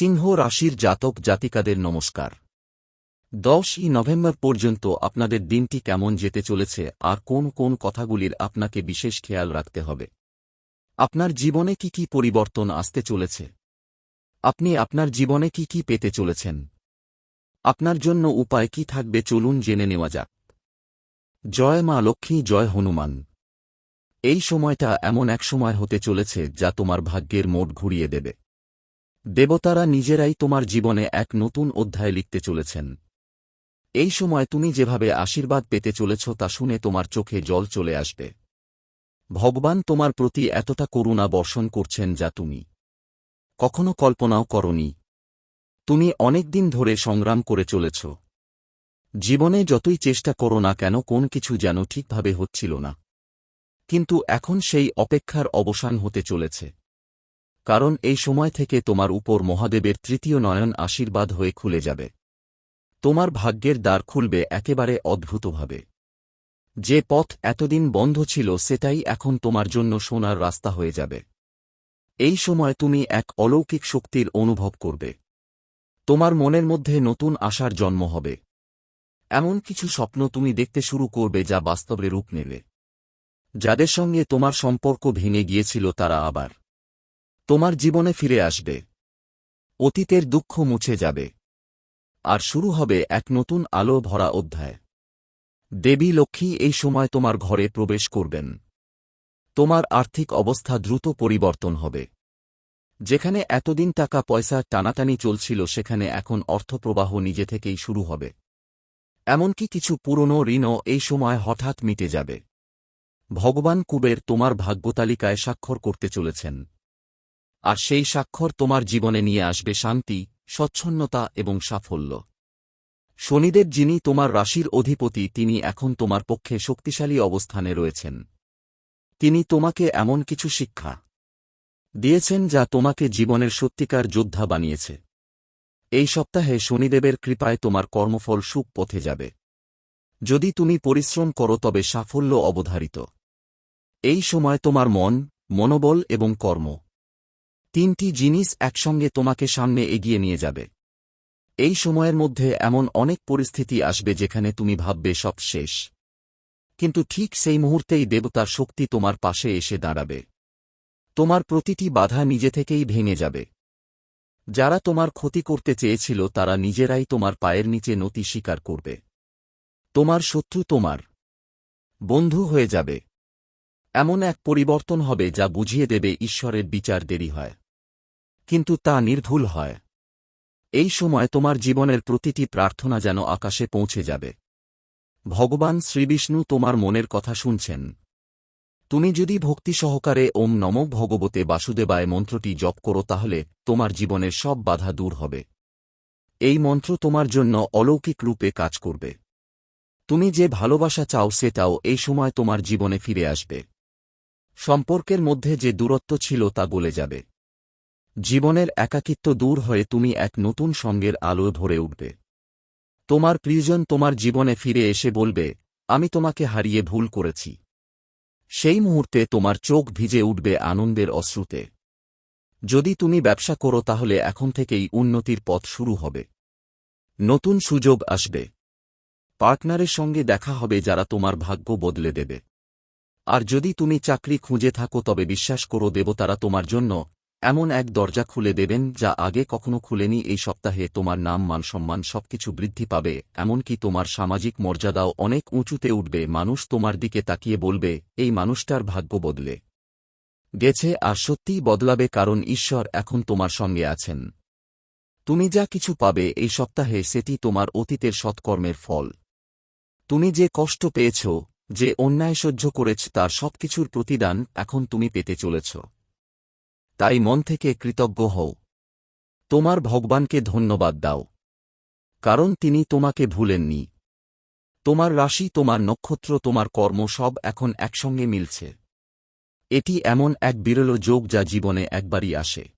সিংহ রাশির জাতক জাতিকাদের নমস্কার। দশই নভেম্বর পর্যন্ত আপনাদের দিনটি কেমন যেতে চলেছে আর কোন কোন কথাগুলির আপনাকে বিশেষ খেয়াল রাখতে হবে। আপনার জীবনে কি কি পরিবর্তন আসতে চলেছে? আপনি আপনার জীবনে কি কি পেতে চলেছেন? আপনার জন্য উপায় কি থাকবে চলুন জেনে নেওয়া যাক। জয় মা লক্ষ্মী, জয় হনুমান। এই সময়টা এমন এক সময় হতে চলেছে যা তোমার ভাগ্যের মোট ঘুরিয়ে দেবে। দেবতারা নিজেরাই তোমার জীবনে এক নতুন অধ্যায় লিখতে চলেছেন। এই সময় তুমি যেভাবে আশীর্বাদ পেতে চলেছ তা শুনে তোমার চোখে জল চলে আসবে। ভগবান তোমার প্রতি এতটা করুণা বর্ষণ করছেন যা তুমি। কখনো কল্পনাও করনি। তুমি অনেকদিন ধরে সংগ্রাম করে চলেছ। জীবনে যতই চেষ্টা করো না কেন কোন কিছু যেন ঠিকভাবে হচ্ছিল না। কিন্তু এখন সেই অপেক্ষার অবসান হতে চলেছে। কারণ এই সময় থেকে তোমার উপর মহাদেবের তৃতীয় নয়ন আশীর্বাদ হয়ে খুলে যাবে। তোমার ভাগ্যের দ্বার খুলবে একেবারে অদ্ভুতভাবে। যে পথ এতদিন বন্ধ ছিল সেটাই এখন তোমার জন্য সোনার রাস্তা হয়ে যাবে। এই সময় তুমি এক অলৌকিক শক্তির অনুভব করবে। তোমার মনের মধ্যে নতুন আশার জন্ম হবে। এমন কিছু স্বপ্ন তুমি দেখতে শুরু করবে যা বাস্তবে রূপ নেবে। যাদের সঙ্গে তোমার সম্পর্ক ভেঙে গিয়েছিল তারা আবার তোমার জীবনে ফিরে আসবে। অতীতের দুঃখ মুছে যাবে। আর শুরু হবে এক নতুন আলো ভরা অধ্যায়। দেবী লক্ষ্মী এই সময় তোমার ঘরে প্রবেশ করবেন। তোমার আর্থিক অবস্থা দ্রুত পরিবর্তন হবে। যেখানে এতদিন টাকা পয়সা টানাটানি চলছিল, সেখানে এখন অর্থপ্রবাহ নিজে থেকেই শুরু হবে। এমনকি কিছু পুরনো ঋণও এই সময় হঠাৎ মিটে যাবে। ভগবান কুবের তোমার ভাগ্যতালিকায় স্বাক্ষর করতে চলেছেন। আর সেই স্বাক্ষর তোমার জীবনে নিয়ে আসবে শান্তি, স্বচ্ছন্নতা এবং সাফল্য। শনিদেব যিনি তোমার রাশির অধিপতি, তিনি এখন তোমার পক্ষে শক্তিশালী অবস্থানে রয়েছেন। তিনি তোমাকে এমন কিছু শিক্ষা দিয়েছেন যা তোমাকে জীবনের সত্যিকার যোদ্ধা বানিয়েছে। এই সপ্তাহে শনিদেবের কৃপায় তোমার কর্মফল সুখ পথে যাবে। যদি তুমি পরিশ্রম করো তবে সাফল্য অবধারিত। এই সময় তোমার মন, মনোবল এবং কর্ম তিনটি জিনিস একসঙ্গে তোমাকে সামনে এগিয়ে নিয়ে যাবে। এই সময়ের মধ্যে এমন অনেক পরিস্থিতি আসবে যেখানে তুমি ভাববে সব শেষ। কিন্তু ঠিক সেই মুহূর্তেই দেবতার শক্তি তোমার পাশে এসে দাঁড়াবে। তোমার প্রতিটি বাধা নিজে থেকেই ভেঙে যাবে। যারা তোমার ক্ষতি করতে চেয়েছিল তারা নিজেরাই তোমার পায়ের নিচে নতি স্বীকার করবে। তোমার শত্রু তোমার। বন্ধু হয়ে যাবে। এমন এক পরিবর্তন হবে যা বুঝিয়ে দেবে ঈশ্বরের বিচার দেরি হয়। কিন্তু তা নির্ভুল হয়। এই সময় তোমার জীবনের প্রতিটি প্রার্থনা যেন আকাশে পৌঁছে যাবে। ভগবান শ্রীবিষ্ণু তোমার মনের কথা শুনছেন। তুমি যদি ভক্তি সহকারে ওম নম ভগবতে বাসুদেবায় মন্ত্রটি জপ করো তাহলে তোমার জীবনের সব বাধা দূর হবে। এই মন্ত্র তোমার জন্য অলৌকিক রূপে কাজ করবে। তুমি যে ভালোবাসা চাও সেটাও এই সময় তোমার জীবনে ফিরে আসবে। সম্পর্কের মধ্যে যে দূরত্ব ছিল তা গলে যাবে। জীবনের একাকিত্ব দূর হয়ে তুমি এক নতুন সঙ্গের আলো ভরে উঠবে। তোমার প্রিয়জন তোমার জীবনে ফিরে এসে বলবে, আমি তোমাকে হারিয়ে ভুল করেছি। সেই মুহূর্তে তোমার চোখ ভিজে উঠবে আনন্দের অশ্রুতে। যদি তুমি ব্যবসা করো তাহলে এখন থেকেই উন্নতির পথ শুরু হবে। নতুন সুযোগ আসবে। পার্টনারের সঙ্গে দেখা হবে যারা তোমার ভাগ্য বদলে দেবে। আর যদি তুমি চাকরি খুঁজে থাকো তবে বিশ্বাস করো দেবতারা তোমার জন্য এমন এক দরজা খুলে দেবেন যা আগে কখনো খুলেনি এই সপ্তাহে তোমার নাম, মান সম্মান সবকিছু বৃদ্ধি পাবে, এমনকি তোমার সামাজিক মর্যাদাও অনেক উঁচুতে উঠবে, মানুষ তোমার দিকে তাকিয়ে বলবে, এই মানুষটার ভাগ্য বদলে গেছে আর সত্যিই বদলাবে কারণ ঈশ্বর এখন তোমার সঙ্গে আছেন। তুমি যা কিছু পাবে এই সপ্তাহে সেটি তোমার অতীতের সৎকর্মের ফল। তুমি যে কষ্ট পেয়েছ, যে অন্যায় সহ্য করেছ তার সবকিছুর প্রতিদান এখন তুমি পেতে চলেছ। তাই মন থেকে কৃতজ্ঞ হও। তোমার ভগবানকে ধন্যবাদ দাও। কারণ তিনি তোমাকে ভুলেননি। তোমার রাশি, তোমার নক্ষত্র, তোমার কর্ম সব এখন একসঙ্গে মিলছে। এটি এমন এক বিরল যোগ যা জীবনে একবারই আসে।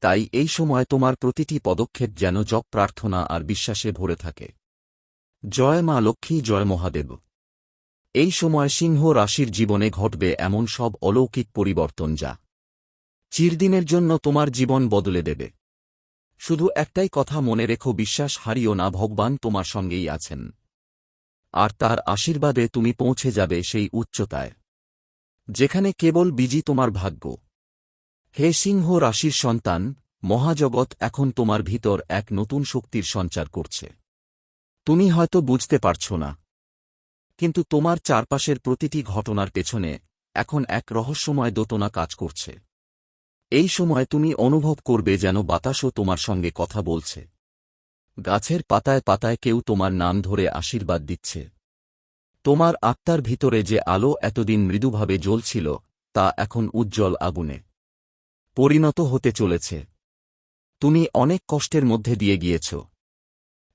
তাই এই সময় তোমার প্রতিটি পদক্ষেপ যেন জপ, প্রার্থনা আর বিশ্বাসে ভরে থাকে। জয় মা লক্ষ্মী, জয় মহাদেব। এই সময় সিংহ রাশির জীবনে ঘটবে এমন সব অলৌকিক পরিবর্তন যা চিরদিনের জন্য তোমার জীবন বদলে দেবে। শুধু একটাই কথা মনে রেখো, বিশ্বাস হারিও না, ভগবান তোমার সঙ্গেই আছেন। আর তার আশীর্বাদে তুমি পৌঁছে যাবে সেই উচ্চতায়, যেখানে কেবল বিজি তোমার ভাগ্য। হে সিংহ রাশির সন্তান, মহাজগৎ এখন তোমার ভিতর এক নতুন শক্তির সঞ্চার করছে। তুমি হয়তো বুঝতে পারছ না, কিন্তু তোমার চারপাশের প্রতিটি ঘটনার পেছনে এখন এক রহস্যময় দোতনা কাজ করছে। এই সময় তুমি অনুভব করবে যেন বাতাসও তোমার সঙ্গে কথা বলছে। গাছের পাতায় পাতায় কেউ তোমার নাম ধরে আশীর্বাদ দিচ্ছে। তোমার আত্মার ভিতরে যে আলো এতদিন মৃদুভাবে জ্বলছিল, তা এখন উজ্জ্বল আগুনে পরিণত হতে চলেছে। তুমি অনেক কষ্টের মধ্যে দিয়ে গিয়েছ,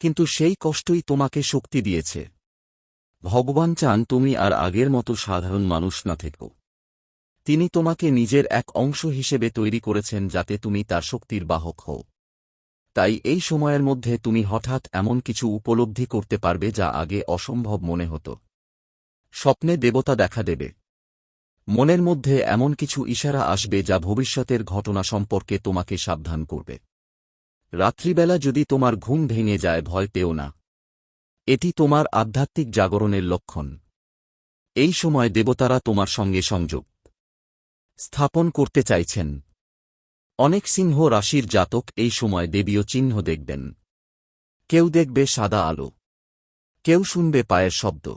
কিন্তু সেই কষ্টই তোমাকে শক্তি দিয়েছে। ভগবান চান তুমি আর আগের মতো সাধারণ মানুষ না থেকো। তিনি তোমাকে নিজের এক অংশ হিসেবে তৈরি করেছেন যাতে তুমি তার শক্তির বাহক হও। তাই এই সময়ের মধ্যে তুমি হঠাৎ এমন কিছু উপলব্ধি করতে পারবে যা আগে অসম্ভব মনে হতো। স্বপ্নে দেবতা দেখা দেবে। মনের মধ্যে এমন কিছু ইশারা আসবে যা ভবিষ্যতের ঘটনা সম্পর্কে তোমাকে সাবধান করবে। রাত্রিবেলা যদি তোমার ঘুম ভেঙে যায়, ভয় পেও না। এটি তোমার আধ্যাত্মিক জাগরণের লক্ষণ। এই সময় দেবতারা তোমার সঙ্গে সংযোগ স্থাপন করতে চাইছেন। অনেক সিংহ রাশির জাতক এই সময় দেবীয় চিহ্ন দেখবেন। কেউ দেখবে সাদা আলো। কেউ শুনবে পায়ের শব্দ।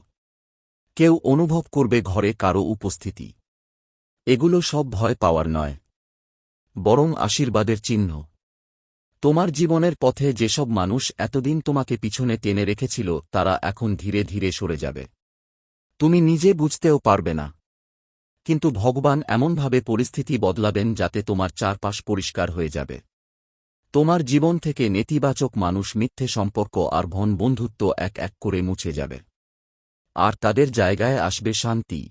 কেউ অনুভব করবে ঘরে কারও উপস্থিতি। এগুলো সব ভয় পাওয়ার নয়। বরং আশীর্বাদের চিহ্ন। তোমার জীবনের পথে যেসব মানুষ এতদিন তোমাকে পিছনে টেনে রেখেছিল, তারা এখন ধীরে ধীরে সরে যাবে। তুমি নিজে বুঝতেও পারবে না। কিন্তু ভগবান এমনভাবে পরিস্থিতি বদলাবেন যাতে তোমার চারপাশ পরিষ্কার হয়ে যাবে। তোমার জীবন থেকে নেতিবাচক মানুষ মিথ্যে সম্পর্ক আর ভন বন্ধুত্ব এক এক করে মুছে যাবে। আর তাদের জায়গায় আসবে শান্তি,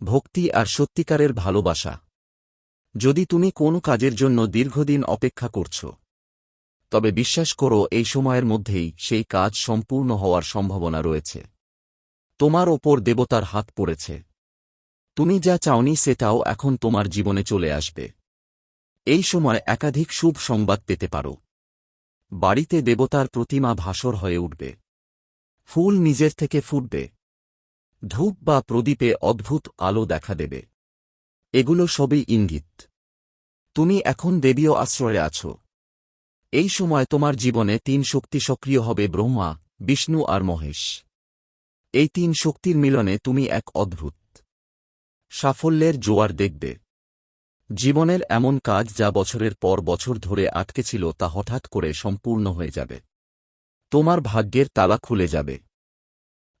ভক্তি আর সত্যিকারের ভালোবাসা। যদি তুমি কোনো কাজের জন্য দীর্ঘদিন অপেক্ষা করছ, তবে বিশ্বাস করো এই সময়ের মধ্যেই সেই কাজ সম্পূর্ণ হওয়ার সম্ভাবনা রয়েছে। তোমার ওপর দেবতার হাত পড়েছে। তুমি যা চাওনি সেটাও এখন তোমার জীবনে চলে আসবে। এই সময় একাধিক শুভ সংবাদ পেতে পারো। বাড়িতে দেবতার প্রতিমা ভাসর হয়ে উঠবে। ফুল নিজের থেকে ফুটবে। ধূপ বা প্রদীপে অদ্ভুত আলো দেখা দেবে। এগুলো সবই ইঙ্গিত। তুমি এখন দেবীয় আশ্রয়ে আছো। এই সময় তোমার জীবনে তিন শক্তি সক্রিয় হবে ব্রহ্মা, বিষ্ণু আর মহেশ। এই তিন শক্তির মিলনে তুমি এক অদ্ভুত। সাফল্যের জোয়ার দেখবে। জীবনের এমন কাজ যা বছরের পর বছর ধরে আটকে ছিল তা হঠাৎ করে সম্পূর্ণ হয়ে যাবে। তোমার ভাগ্যের তালা খুলে যাবে।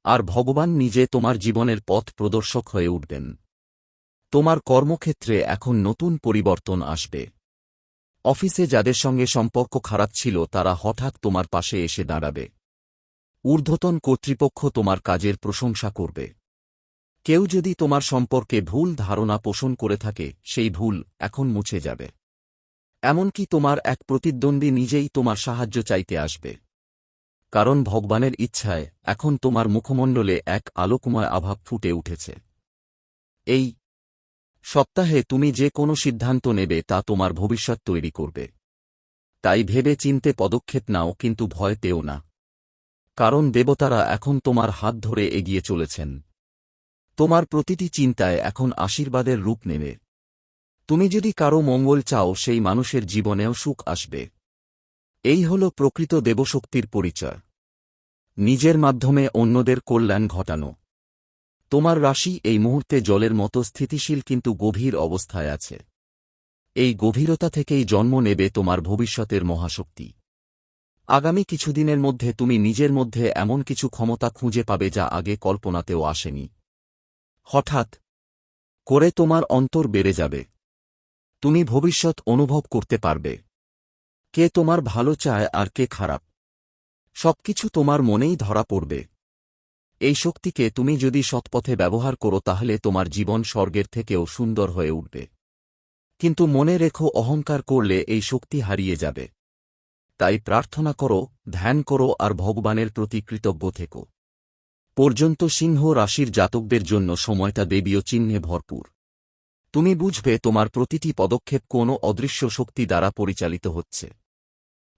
আর ভগবান নিজে তোমার জীবনের পথ প্রদর্শক হয়ে উঠবেন। তোমার কর্মক্ষেত্রে এখন নতুন পরিবর্তন আসবে। অফিসে যাদের সঙ্গে সম্পর্ক খারাপ ছিল তারা হঠাৎ তোমার পাশে এসে দাঁড়াবে। ঊর্ধ্বতন কর্তৃপক্ষ তোমার কাজের প্রশংসা করবে। কেউ যদি তোমার সম্পর্কে ভুল ধারণা পোষণ করে থাকে, সেই ভুল এখন মুছে যাবে। এমনকি তোমার এক প্রতিদ্বন্দ্বী নিজেই তোমার সাহায্য চাইতে আসবে। কারণ ভগবানের ইচ্ছায় এখন তোমার মুখমণ্ডলে এক আলোকময় আভাব ফুটে উঠেছে। এই সপ্তাহে তুমি যে কোনো সিদ্ধান্ত নেবে তা তোমার ভবিষ্যৎ তৈরি করবে। তাই ভেবে চিনতে পদক্ষেপ নাও, কিন্তু ভয় পেও না। কারণ দেবতারা এখন তোমার হাত ধরে এগিয়ে চলেছেন। তোমার প্রতিটি চিন্তায় এখন আশীর্বাদের রূপ নেবে তুমি যদি কারও মঙ্গল চাও, সেই মানুষের জীবনেও সুখ আসবে। এই হল প্রকৃত দেবশক্তির পরিচয়। নিজের মাধ্যমে অন্যদের কল্যাণ ঘটানো। তোমার রাশি এই মুহূর্তে জলের মতো স্থিতিশীল কিন্তু গভীর অবস্থায় আছে। এই গভীরতা থেকেই জন্ম নেবে তোমার ভবিষ্যতের মহাশক্তি। আগামী কিছুদিনের মধ্যে তুমি নিজের মধ্যে এমন কিছু ক্ষমতা খুঁজে পাবে যা আগে কল্পনাতেও আসেনি। হঠাৎ করে তোমার অন্তর বেড়ে যাবে। তুমি ভবিষ্যৎ অনুভব করতে পারবে। কে তোমার ভালো চায় আর কে খারাপ। সবকিছু তোমার মনেই ধরা পড়বে। এই শক্তিকে তুমি যদি সৎপথে ব্যবহার করো তাহলে তোমার জীবন স্বর্গের থেকেও সুন্দর হয়ে উঠবে। কিন্তু মনে রেখো অহংকার করলে এই শক্তি হারিয়ে যাবে। তাই প্রার্থনা করো, ধ্যান করো আর ভগবানের প্রতি কৃতজ্ঞ থেকো। পর্যন্ত সিংহ রাশির জাতকদের জন্য সময়টা দেবীয় চিহ্নে ভরপুর। তুমি বুঝবে তোমার প্রতিটি পদক্ষেপ কোনো অদৃশ্য শক্তি দ্বারা পরিচালিত হচ্ছে।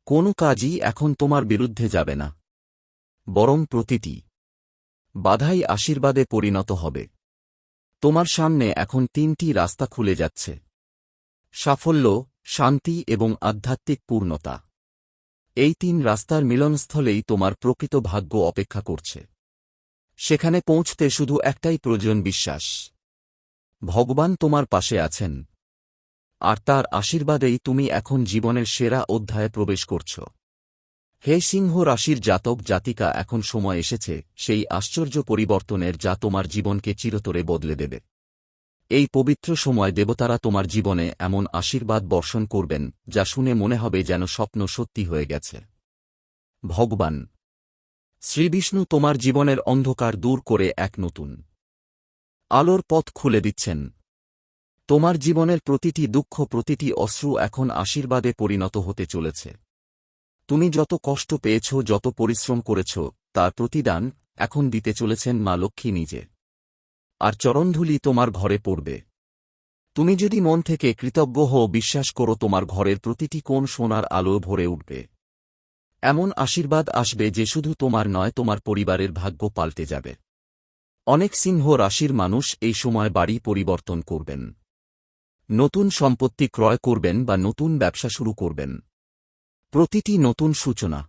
কোনো কাজই এখন তোমার বিরুদ্ধে যাবে না। বরং প্রতিটি বাধাই আশীর্বাদে পরিণত হবে। তোমার সামনে এখন তিনটি রাস্তা খুলে যাচ্ছে। সাফল্য, শান্তি এবং আধ্যাত্মিক পূর্ণতা। এই তিন রাস্তার মিলনস্থলেই তোমার প্রকৃত ভাগ্য অপেক্ষা করছে। সেখানে পৌঁছতে শুধু একটাই প্রয়োজন বিশ্বাস। ভগবান তোমার পাশে আছেন। আর তার আশীর্বাদেই তুমি এখন জীবনের সেরা অধ্যায়ে প্রবেশ করছ। হে সিংহ রাশির জাতক জাতিকা, এখন সময় এসেছে সেই আশ্চর্য পরিবর্তনের যা তোমার জীবনকে চিরতরে বদলে দেবে। এই পবিত্র সময় দেবতারা তোমার জীবনে এমন আশীর্বাদ বর্ষণ করবেন যা শুনে মনে হবে যেন স্বপ্ন সত্যি হয়ে গেছে। ভগবান শ্রীবিষ্ণু তোমার জীবনের অন্ধকার দূর করে এক নতুন আলোর পথ খুলে দিচ্ছেন। তোমার জীবনের প্রতিটি দুঃখ, প্রতিটি অশ্রু এখন আশীর্বাদে পরিণত হতে চলেছে। তুমি যত কষ্ট পেয়েছ, যত পরিশ্রম করেছ, তার প্রতিদান এখন দিতে চলেছেন মা লক্ষ্মী নিজে। আর চরণধুলি তোমার ঘরে পড়বে। তুমি যদি মন থেকে কৃতজ্ঞ হও, বিশ্বাস করো তোমার ঘরের প্রতিটি কোণ সোনার আলো ভরে উঠবে। এমন আশীর্বাদ আসবে যে শুধু তোমার নয়, তোমার পরিবারের ভাগ্য পাল্টে যাবে। অনেক সিংহ রাশির মানুষ এই সময় বাড়ি পরিবর্তন করবেন। নতুন সম্পত্তি ক্রয় করবেন বা নতুন ব্যবসা শুরু করবেন। প্রতিটি নতুন সূচনা।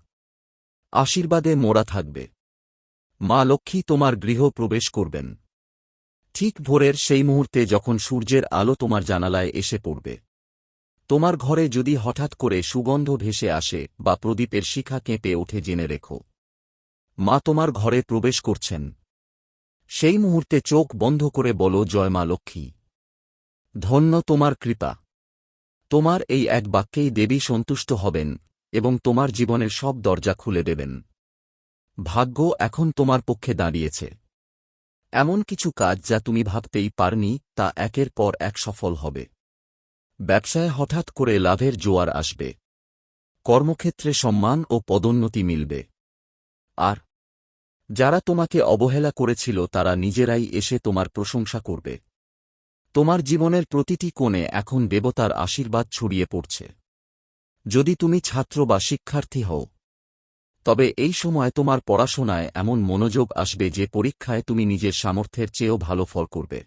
আশীর্বাদে মোড়া থাকবে। মা লক্ষ্মী তোমার গৃহ প্রবেশ করবেন। ঠিক ভোরের সেই মুহূর্তে যখন সূর্যের আলো তোমার জানালায় এসে পড়বে। তোমার ঘরে যদি হঠাৎ করে সুগন্ধ ভেসে আসে বা প্রদীপের শিখা কেঁপে ওঠে জেনে রেখো। মা তোমার ঘরে প্রবেশ করছেন। সেই মুহূর্তে চোখ বন্ধ করে বলো, জয় মা লক্ষ্মী। ধন্য তোমার কৃপা। তোমার এই এক বাক্যেই দেবী সন্তুষ্ট হবেন এবং তোমার জীবনের সব দরজা খুলে দেবেন। ভাগ্য এখন তোমার পক্ষে দাঁড়িয়েছে। এমন কিছু কাজ যা তুমি ভাবতেই পারনি, তা একের পর এক সফল হবে। ব্যবসায় হঠাৎ করে লাভের জোয়ার আসবে। কর্মক্ষেত্রে সম্মান ও পদোন্নতি মিলবে। আর যারা তোমাকে অবহেলা করেছিল, তারা নিজেরাই এসে তোমার প্রশংসা করবে। তোমার জীবনের প্রতিটি কোণে এখন দেবতার আশীর্বাদ ছড়িয়ে পড়ছে। যদি তুমি ছাত্র বা শিক্ষার্থী হও, তবে এই সময় তোমার পড়াশোনায় এমন মনোযোগ আসবে যে পরীক্ষায় তুমি নিজের সামর্থ্যের চেয়েও ভালো ফল করবে।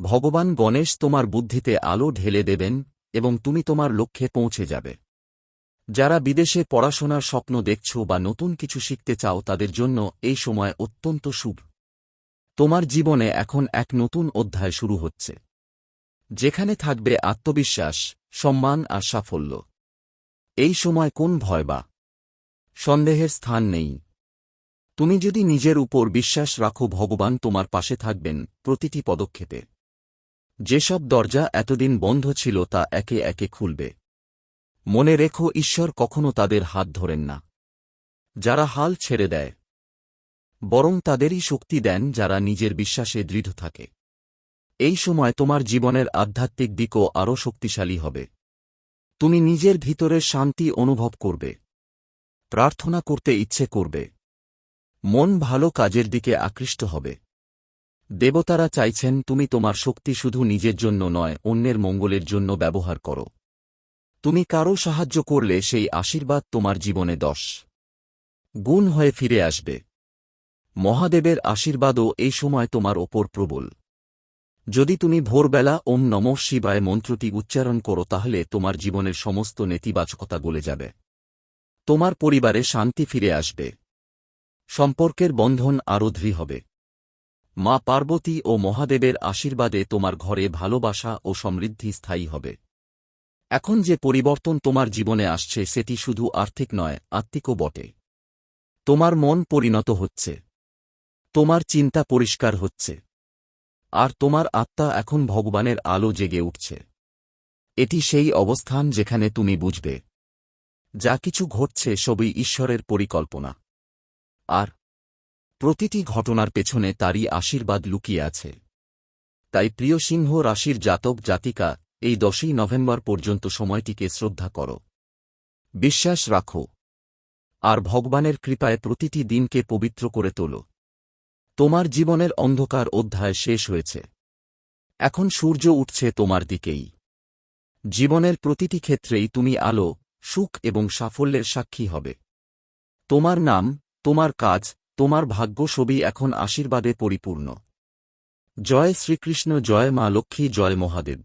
ভগবান গণেশ তোমার বুদ্ধিতে আলো ঢেলে দেবেন, এবং তুমি তোমার লক্ষ্যে পৌঁছে যাবে। যারা বিদেশে পড়াশোনার স্বপ্ন দেখছ বা নতুন কিছু শিখতে চাও, তাদের জন্য এই সময় অত্যন্ত শুভ। তোমার জীবনে এখন এক নতুন অধ্যায় শুরু হচ্ছে। যেখানে থাকবে আত্মবিশ্বাস, সম্মান আর সাফল্য। এই সময় কোন ভয় বা সন্দেহের স্থান নেই। তুমি যদি নিজের উপর বিশ্বাস রাখো, ভগবান তোমার পাশে থাকবেন প্রতিটি পদক্ষেপে। যেসব দরজা এতদিন বন্ধ ছিল তা একে একে খুলবে। মনে রেখো, ঈশ্বর কখনো তাদের হাত ধরেন না। যারা হাল ছেড়ে দেয়, বরং তাদেরই শক্তি দেন যারা নিজের বিশ্বাসে দৃঢ় থাকে। এই সময় তোমার জীবনের আধ্যাত্মিক দিকও আরও শক্তিশালী হবে। তুমি নিজের ভিতরের শান্তি অনুভব করবে, প্রার্থনা করতে ইচ্ছে করবে। মন ভালো কাজের দিকে আকৃষ্ট হবে। দেবতারা চাইছেন তুমি তোমার শক্তি শুধু নিজের জন্য নয়, অন্যের মঙ্গলের জন্য ব্যবহার করো। তুমি কারও সাহায্য করলে সেই আশীর্বাদ তোমার জীবনে দশ গুণ হয়ে ফিরে আসবে। মহাদেবের আশীর্বাদও এই সময় তোমার ওপর প্রবল। যদি তুমি ভোরবেলা ওম নম শিবায় মন্ত্রটি উচ্চারণ করো তাহলে তোমার জীবনের সমস্ত নেতিবাচকতা গলে যাবে। তোমার পরিবারে শান্তি ফিরে আসবে। সম্পর্কের বন্ধন দৃঢ় হবে। মা পার্বতী ও মহাদেবের আশীর্বাদে তোমার ঘরে ভালোবাসা ও সমৃদ্ধি স্থায়ী হবে। এখন যে পরিবর্তন তোমার জীবনে আসছে সেটি শুধু আর্থিক নয়, আত্মিকও বটে। তোমার মন পরিণত হচ্ছে। তোমার চিন্তা পরিষ্কার হচ্ছে। আর তোমার আত্মা এখন ভগবানের আলো জেগে উঠছে। এটি সেই অবস্থান যেখানে তুমি বুঝবে। যা কিছু ঘটছে সবই ঈশ্বরের পরিকল্পনা। আর প্রতিটি ঘটনার পেছনে তারই আশীর্বাদ লুকিয়ে আছে। তাই প্রিয় সিংহ রাশির জাতক, জাতিকা, এই দশই নভেম্বর পর্যন্ত সময়টিকে শ্রদ্ধা করো। বিশ্বাস রাখো। আর ভগবানের কৃপায় প্রতিটি দিনকে পবিত্র করে তোলো। তোমার জীবনের অন্ধকার অধ্যায় শেষ হয়েছে। এখন সূর্য উঠছে তোমার দিকেই। জীবনের প্রতিটি ক্ষেত্রেই তুমি আলো, সুখ এবং সাফল্যের সাক্ষী হবে। তোমার নাম, তোমার কাজ তোমার ভাগ্য সবই এখন আশীর্বাদে পরিপূর্ণ। জয় শ্রীকৃষ্ণ জয় মা লক্ষ্মী জয় মহাদেব।